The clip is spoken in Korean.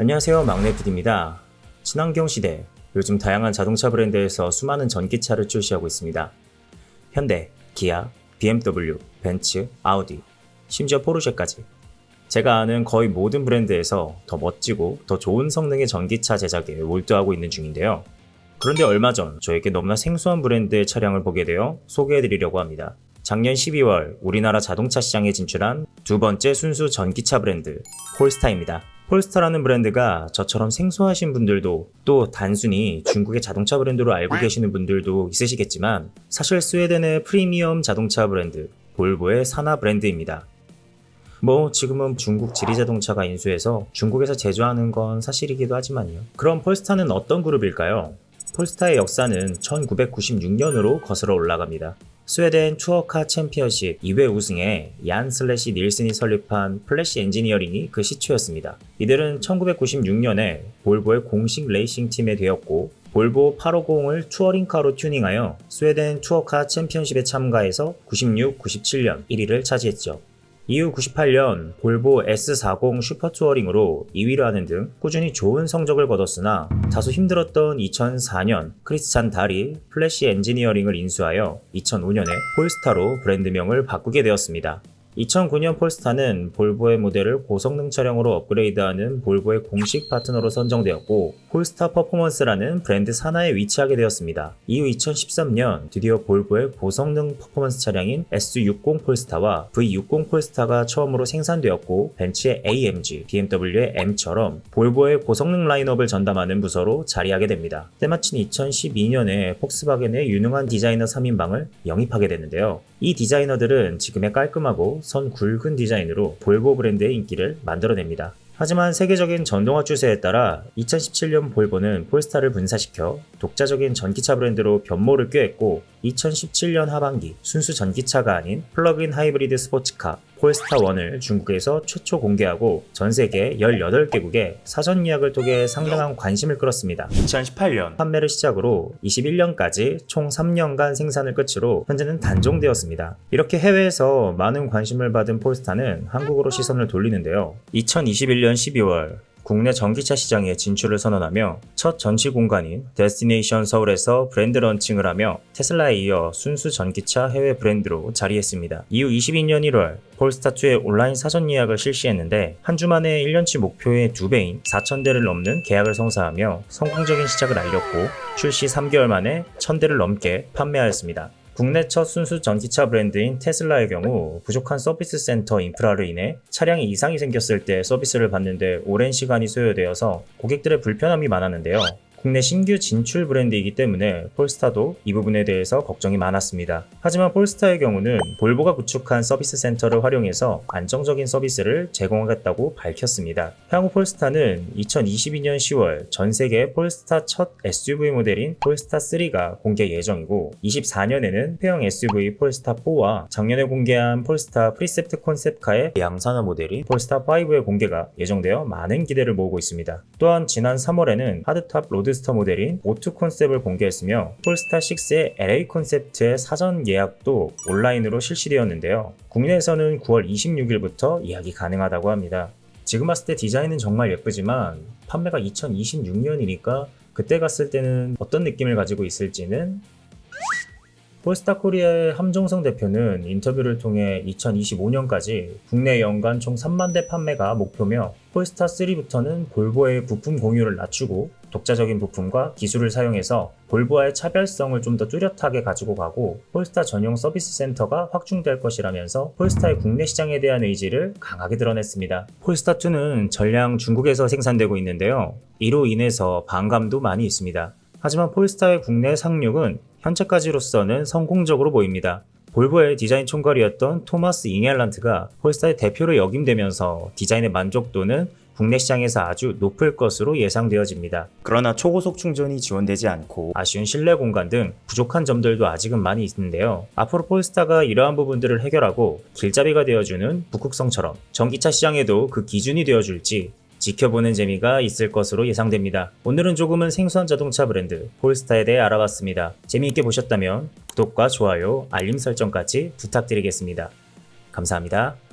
안녕하세요 막내PD입니다. 친환경 시대, 요즘 다양한 자동차 브랜드에서 수많은 전기차를 출시하고 있습니다. 현대, 기아, BMW, 벤츠, 아우디, 심지어 포르쉐까지. 제가 아는 거의 모든 브랜드에서 더 멋지고 더 좋은 성능의 전기차 제작에 몰두하고 있는 중인데요. 그런데 얼마 전 저에게 너무나 생소한 브랜드의 차량을 보게 되어 소개해드리려고 합니다. 작년 12월 우리나라 자동차 시장에 진출한 두 번째 순수 전기차 브랜드 폴스타입니다. 폴스타라는 브랜드가 저처럼 생소하신 분들도 또 단순히 중국의 자동차 브랜드로 알고 계시는 분들도 있으시겠지만 사실 스웨덴의 프리미엄 자동차 브랜드 볼보의 산하 브랜드입니다. 뭐 지금은 중국 지리자동차가 인수해서 중국에서 제조하는 건 사실이기도 하지만요. 그럼 폴스타는 어떤 그룹일까요? 폴스타의 역사는 1996년으로 거슬러 올라갑니다. 스웨덴 투어카 챔피언십 2회 우승에 얀 슬래시 닐슨이 설립한 플래시 엔지니어링이 그 시초였습니다. 이들은 1996년에 볼보의 공식 레이싱 팀에 되었고 볼보 850을 투어링카로 튜닝하여 스웨덴 투어카 챔피언십에 참가해서 96, 97년 1위를 차지했죠. 이후 98년 볼보 S40 슈퍼 투어링으로 2위를 하는 등 꾸준히 좋은 성적을 거뒀으나 다소 힘들었던 2004년 크리스찬 달이 플래시 엔지니어링을 인수하여 2005년에 폴스타로 브랜드명을 바꾸게 되었습니다. 2009년 폴스타는 볼보의 모델을 고성능 차량으로 업그레이드하는 볼보의 공식 파트너로 선정되었고 폴스타 퍼포먼스라는 브랜드 산하에 위치하게 되었습니다. 이후 2013년 드디어 볼보의 고성능 퍼포먼스 차량인 S60 폴스타와 V60 폴스타가 처음으로 생산되었고 벤츠의 AMG, BMW의 M처럼 볼보의 고성능 라인업을 전담하는 부서로 자리하게 됩니다. 때마침 2012년에 폭스바겐의 유능한 디자이너 3인방을 영입하게 되는데요. 이 디자이너들은 지금의 깔끔하고 선 굵은 디자인으로 볼보 브랜드의 인기를 만들어냅니다. 하지만 세계적인 전동화 추세에 따라 2017년 볼보는 폴스타를 분사시켜 독자적인 전기차 브랜드로 변모를 꾀했고 2017년 하반기 순수 전기차가 아닌 플러그인 하이브리드 스포츠카 폴스타 1을 중국에서 최초 공개하고 전 세계 18개국에 사전 예약을 통해 상당한 관심을 끌었습니다. 2018년 판매를 시작으로 21년까지 총 3년간 생산을 끝으로 현재는 단종되었습니다. 이렇게 해외에서 많은 관심을 받은 폴스타는 한국으로 시선을 돌리는데요. 2021년 12월 국내 전기차 시장에 진출을 선언하며 첫 전시 공간인 데스티네이션 서울에서 브랜드 런칭을 하며 테슬라에 이어 순수 전기차 해외 브랜드로 자리했습니다. 이후 22년 1월 폴스타2의 온라인 사전 예약을 실시했는데 한 주 만에 1년치 목표의 2배인 4,000대를 넘는 계약을 성사하며 성공적인 시작을 알렸고 출시 3개월 만에 1,000대를 넘게 판매하였습니다. 국내 첫 순수 전기차 브랜드인 테슬라의 경우 부족한 서비스 센터 인프라로 인해 차량에 이상이 생겼을 때 서비스를 받는데 오랜 시간이 소요되어서 고객들의 불편함이 많았는데요. 국내 신규 진출 브랜드이기 때문에 폴스타도 이 부분에 대해서 걱정이 많았습니다. 하지만 폴스타의 경우는 볼보가 구축한 서비스 센터를 활용해서 안정적인 서비스를 제공하겠다고 밝혔습니다. 향후 폴스타는 2022년 10월 전 세계 폴스타 첫 SUV 모델인 폴스타 3가 공개 예정이고 24년에는 폐형 SUV 폴스타 4와 작년에 공개한 폴스타 프리셉트 콘셉트카의 양산화 모델인 폴스타 5의 공개가 예정되어 많은 기대를 모으고 있습니다. 또한 지난 3월에는 하드탑 로드 스터 모델인 오투 콘셉트를 공개했으며 폴스타 6의 LA 콘셉트의 사전 예약도 온라인으로 실시되었는데요. 국내에서는 9월 26일부터 예약이 가능하다고 합니다. 지금 봤을 때 디자인은 정말 예쁘지만 판매가 2026년이니까 그때 갔을 때는 어떤 느낌을 가지고 있을지는 폴스타 코리아의 함종성 대표는 인터뷰를 통해 2025년까지 국내 연간 총 3만 대 판매가 목표며 폴스타 3부터는 볼보의 부품 공유를 낮추고 독자적인 부품과 기술을 사용해서 볼보와의 차별성을 좀 더 뚜렷하게 가지고 가고 폴스타 전용 서비스 센터가 확충될 것이라면서 폴스타의 국내 시장에 대한 의지를 강하게 드러냈습니다. 폴스타2는 전량 중국에서 생산되고 있는데요. 이로 인해서 반감도 많이 있습니다. 하지만 폴스타의 국내 상륙은 현재까지로서는 성공적으로 보입니다. 볼보의 디자인 총괄이었던 토마스 잉엘란트가 폴스타의 대표로 역임되면서 디자인의 만족도는 국내 시장에서 아주 높을 것으로 예상되어집니다. 그러나 초고속 충전이 지원되지 않고 아쉬운 실내 공간 등 부족한 점들도 아직은 많이 있는데요. 앞으로 폴스타가 이러한 부분들을 해결하고 길잡이가 되어주는 북극성처럼 전기차 시장에도 그 기준이 되어줄지 지켜보는 재미가 있을 것으로 예상됩니다. 오늘은 조금은 생소한 자동차 브랜드 폴스타에 대해 알아봤습니다. 재미있게 보셨다면 구독과 좋아요, 알림 설정까지 부탁드리겠습니다. 감사합니다.